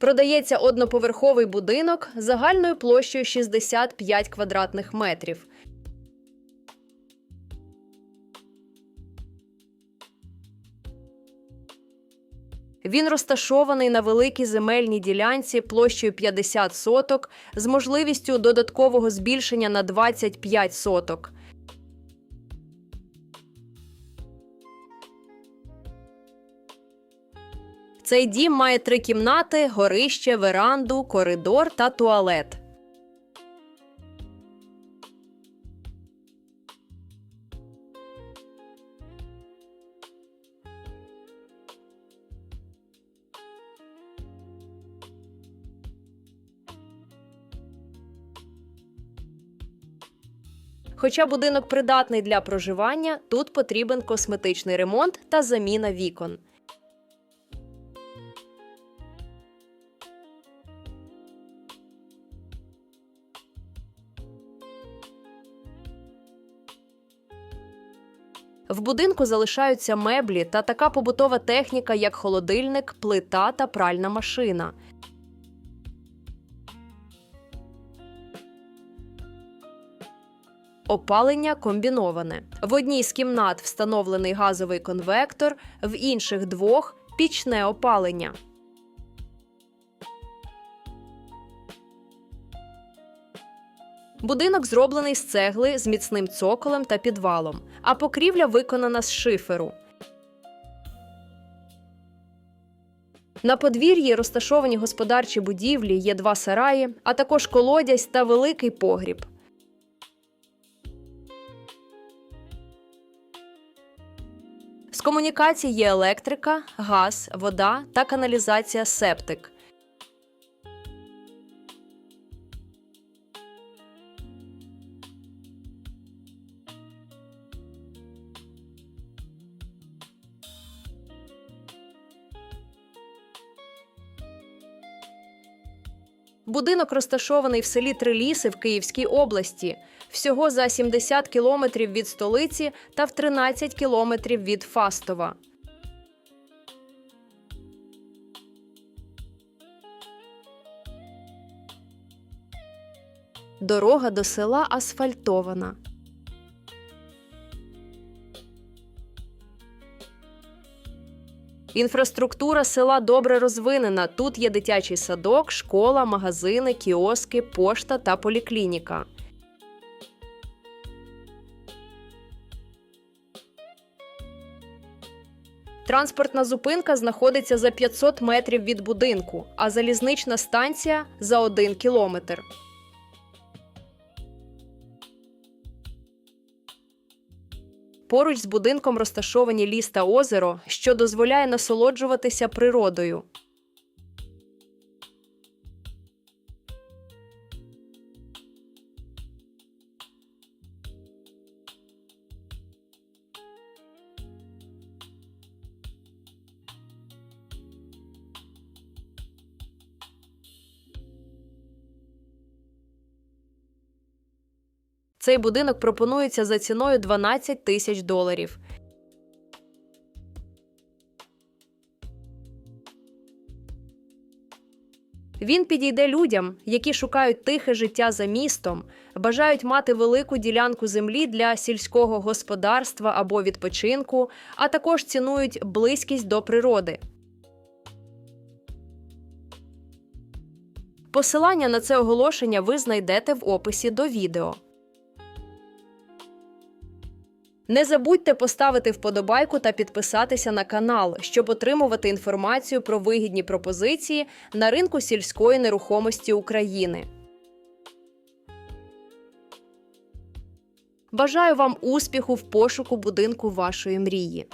Продається одноповерховий будинок загальною площею 65 квадратних метрів. Він розташований на великій земельній ділянці площею 50 соток з можливістю додаткового збільшення на 25 соток. Цей дім має три кімнати, горище, веранду, коридор та туалет. Хоча будинок придатний для проживання, тут потрібен косметичний ремонт та заміна вікон. В будинку залишаються меблі та така побутова техніка, як холодильник, плита та пральна машина. Опалення комбіноване. В одній з кімнат встановлений газовий конвектор, в інших двох пічне опалення. Будинок зроблений з цегли з міцним цоколем та підвалом, а покрівля виконана з шиферу. На подвір'ї розташовані господарчі будівлі, є два сараї, а також колодязь та великий погріб. З комунікацій є електрика, газ, вода та каналізація септик. Будинок розташований в селі Триліси в Київській області, всього за 70 кілометрів від столиці та в 13 кілометрів від Фастова. Дорога до села асфальтована. Інфраструктура села добре розвинена. Тут є дитячий садок, школа, магазини, кіоски, пошта та поліклініка. Транспортна зупинка знаходиться за 500 метрів від будинку, а залізнична станція за 1 кілометр. Поруч з будинком розташовані ліс та озеро, що дозволяє насолоджуватися природою. Цей будинок пропонується за ціною 12 тисяч доларів. Він підійде людям, які шукають тихе життя за містом, бажають мати велику ділянку землі для сільського господарства або відпочинку, а також цінують близькість до природи. Посилання на це оголошення ви знайдете в описі до відео. Не забудьте поставити вподобайку та підписатися на канал, щоб отримувати інформацію про вигідні пропозиції на ринку сільської нерухомості України. Бажаю вам успіху в пошуку будинку вашої мрії.